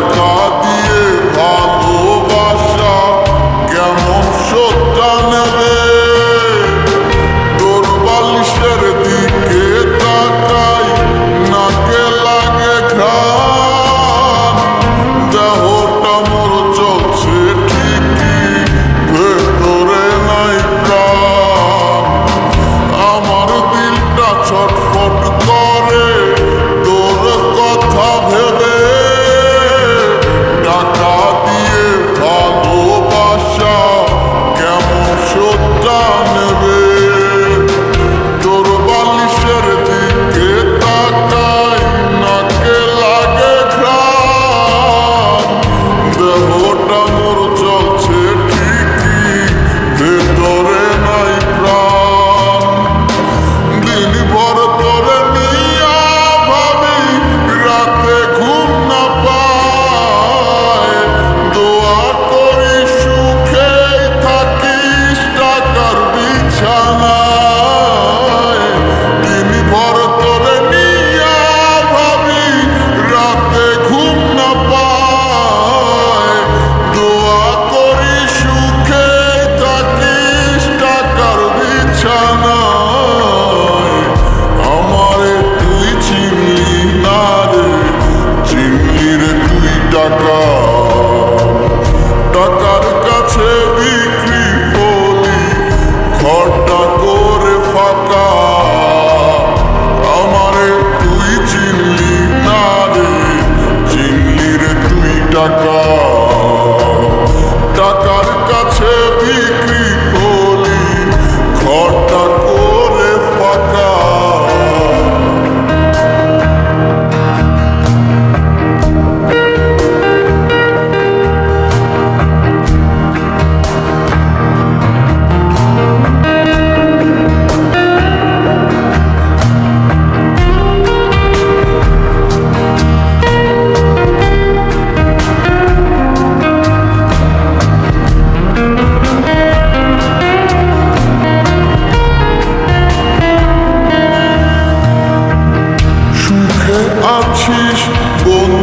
not.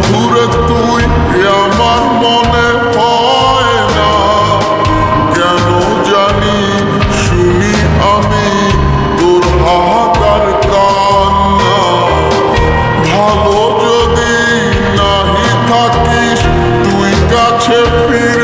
বন্ধুরে তুই আমার মনে হয় না। কেন জানি শুনি আমি তোর হাহাকার কান্না। ভালো যদি নাহি থাকিস, তুই কাছে ফির